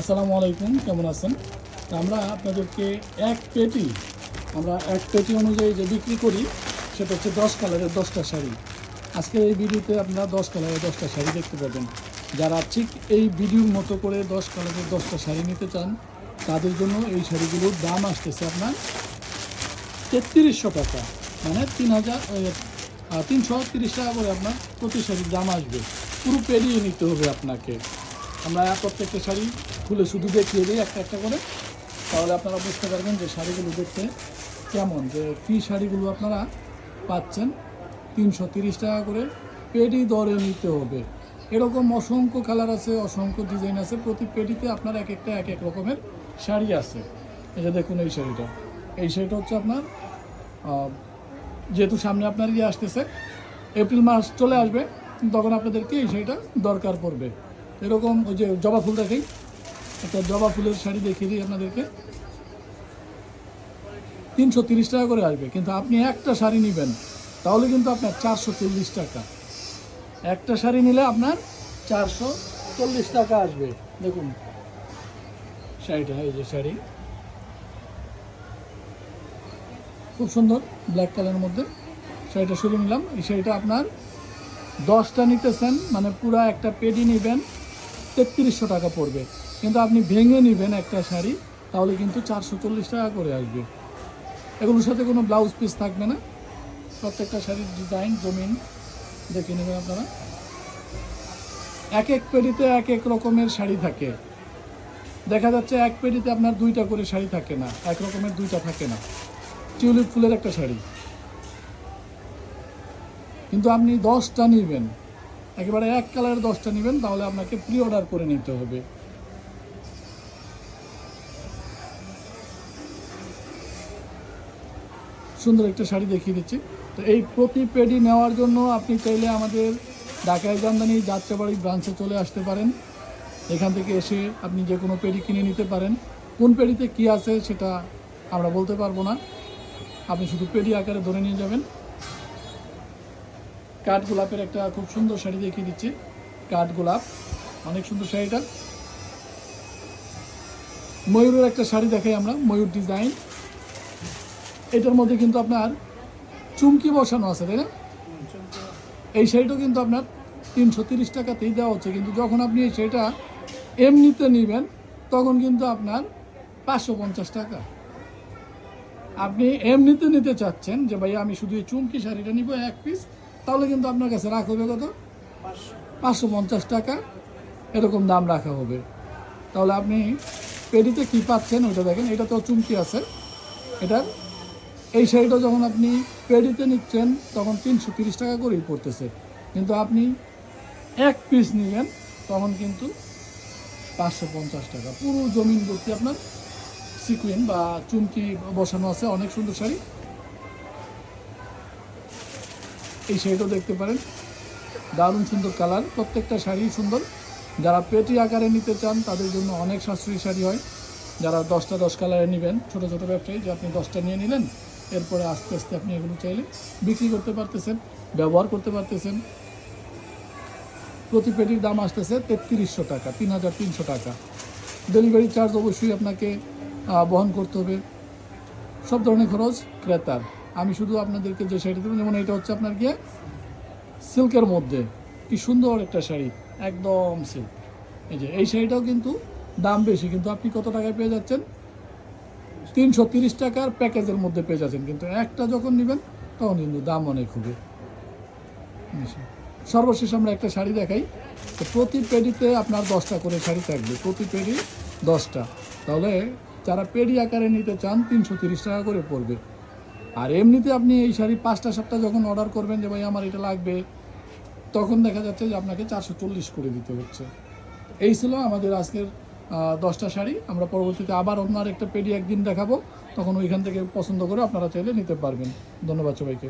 আসসালামু আলাইকুম, কেমন আছেন? আমরা আপনাদেরকে এক পেটি, আমরা এক পেটি অনুযায়ী যে বিক্রি করি, সেটা হচ্ছে দশ কালারের দশটা শাড়ি। আজকে এই ভিডিওতে আপনারা দশ কালারের দশটা শাড়ি দেখতে পাবেন। যারা ঠিক এই ভিডিওর মতো করে দশ কালারের দশটা শাড়ি নিতে চান, তাদের জন্য এই শাড়িগুলোর দাম আসতেছে আপনার তেত্রিশশো টাকা। মানে তিন হাজার তিনশো তিরিশ টাকা করে আপনার প্রতি শাড়ির দাম আসবে। পুরো পেরিয়ে নিতে হবে আপনাকে। আমরা প্রত্যেকটা শাড়ি খুলে শুধু দেখিয়ে দিই একটা একটা করে, তাহলে আপনারা বুঝতে পারবেন যে শাড়িগুলো দেখতে কেমন। যে কী শাড়িগুলো আপনারা পাচ্ছেন, তিনশো তিরিশ টাকা করে পেডি দরে নিতে হবে। এরকম অসংখ্য কালার আছে, অসংখ্য ডিজাইন আছে, প্রতি পেডিতে আপনার এক একটা, এক এক রকমের শাড়ি আছে। এই যে দেখুন এই শাড়িটা। এই শাড়িটা হচ্ছে আপনার যেহেতু সামনে আপনার ইয়ে আসতেছে, এপ্রিল মাস চলে আসবে, তখন আপনাদেরকে এই শাড়িটা দরকার পড়বে। এরকম ওই যে জবা ফুল দেখাই একটা জবা ফুলের শাড়ি দেখিয়ে দিই আপনাদেরকে। তিনশো তিরিশ টাকা করে আসবে, কিন্তু আপনি একটা শাড়ি নেবেন, তাহলে কিন্তু আপনার চারশো চল্লিশ টাকা। একটা শাড়ি নিলে আপনার চারশো চল্লিশ টাকা আসবে। দেখুন, শাড়িটা, এই যে শাড়ি। খুব সুন্দর ব্ল্যাক কালারের মধ্যে। শাড়িটা শুরু নিলাম, এই শাড়িটা আপনার দশটা নিতেছেন মানে পুরা একটা পেডি নেবেন, তেত্রিশশো টাকা পড়বে। কিন্তু আপনি ভেঙে নেবেন একটা শাড়ি, তাহলে কিন্তু চারশো চল্লিশ টাকা করে আসবে। এগুলোর সাথে কোনো ব্লাউজ পিস থাকবে না। প্রত্যেকটা শাড়ির ডিজাইন জমিন দেখে নেবেন আপনারা। এক এক পেডিতে এক এক রকমের শাড়ি থাকে। দেখা যাচ্ছে এক পেডিতে আপনার দুইটা করে শাড়ি থাকে না, এক রকমের দুইটা থাকে না। টিউলিপ ফুলের একটা শাড়ি। কিন্তু আপনি দশটা নেবেন। একেবারে এক কালারের দশটা নেবেন, তাহলে আপনাকে প্রি অর্ডার করে নিতে হবে। সুন্দর একটা শাড়ি দেখিয়ে দিচ্ছি। তো এই প্রতি পেডি নেওয়ার জন্য আপনি চাইলে আমাদের ঢাকায় জামদানি যাত্রাবাড়ি ব্রাঞ্চে চলে আসতে পারেন। এখান থেকে এসে আপনি যে কোনো পেডি কিনে নিতে পারেন। কোন পেডিতে কি আছে সেটা আমরা বলতে পারব না। আপনি শুধু পেডি আকারে ধরে নিয়ে যাবেন। কাঠ গোলাপের একটা খুব সুন্দর শাড়ি দেখিয়ে দিচ্ছি। কাঠ গোলাপ, অনেক সুন্দর শাড়িটা। ময়ূরের একটা শাড়ি দেখাই আমরা, ময়ূর ডিজাইন এটার মধ্যে কিন্তু আপনার চুমকি বসানো আছে, তাই না? এই শাড়িটাও কিন্তু আপনার তিনশো তিরিশ টাকাতেই দেওয়া হচ্ছে। কিন্তু যখন আপনি এই শাড়িটা এমনিতে নেবেন, তখন কিন্তু আপনার পাঁচশো পঞ্চাশ টাকা। আপনি এমনিতে নিতে চাচ্ছেন যে ভাই আমি শুধু এই চুমকি শাড়িটা নিব এক পিস, তাহলে কিন্তু আপনার কাছে রাখা হবে কত? পাঁচশো পঞ্চাশ টাকা। এরকম দাম রাখা হবে। তাহলে আপনি পেডিতে কি পাচ্ছেন? ওইটা দেখেন, এটা তো চুমকি আছে। এটার এই শাড়িটা যখন আপনি পেডিতে নিচ্ছেন, তখন তিনশো তিরিশ টাকা করেই পড়তেছে। কিন্তু আপনি এক পিস নেবেন তখন কিন্তু পাঁচশো পঞ্চাশ টাকা। পুরো জমিন ভর্তি আপনার সিকুইন বা চুমকি বসানো আছে, অনেক সুন্দর শাড়ি। এই শাড়িটাও দেখতে পারেন, দারুণ সুন্দর কালার, প্রত্যেকটা শাড়ি সুন্দর। যারা পেটি আকারে নিতে চান, তাদের জন্য অনেক সাশ্রয়ী শাড়ি হয়। যারা দশটা দশ কালারে নেবেন, ছোট ছোট ব্যবসায়ী, যে আপনি দশটা নিয়ে নিলেন এরপরে আস্তে আস্তে আপনি এগুলো চাইলে বিক্রি করতে পারতেছেন, ব্যবহার করতে পারতেছেন। প্রতি পেটির দাম আসতেছে তেত্রিশশো টাকা, তিন হাজার তিনশো টাকা। ডেলিভারি চার্জ অবশ্যই আপনাকে বহন করতে হবে। সব ধরনের খরচ ক্রেতার। আমি শুধু আপনাদেরকে যে শাড়ি দেবো, যেমন এটা হচ্ছে আপনার গিয়ে সিল্কের মধ্যে। কি সুন্দর একটা শাড়ি, একদম সিল্ক। এই যে, এই শাড়িটাও কিন্তু দাম বেশি, কিন্তু আপনি কত টাকায় পেয়ে যাচ্ছেন? তিনশো তিরিশ টাকার প্যাকেজের মধ্যে পেয়ে যাচ্ছেন। কিন্তু একটা যখন নেবেন, তখন কিন্তু দাম অনেক হবে। সর্বশেষ আমরা একটা শাড়ি দেখাই। তো প্রতি পেডিতে আপনার দশটা করে শাড়ি থাকবে। প্রতি পেডি দশটা। তাহলে যারা পেডি আকারে নিতে চান, তিনশো তিরিশ টাকা করে পড়বে। আর এমনিতে আপনি এই শাড়ি পাঁচটা, সাতটা যখন অর্ডার করবেন যে, ভাই, আমার এটা লাগবে, তখন দেখা যাচ্ছে যে, আপনাকে চারশো চল্লিশ করে দিতে হচ্ছে। এই ছিল আমাদের আজকের দশটা শাড়ি। আমরা পরবর্তীতে আবার অন্য আরেকটা পেডি একদিন দেখাবো। তখন ওইখান থেকে পছন্দ করে আপনারা চাইলে নিতে পারবেন। ধন্যবাদ সবাইকে।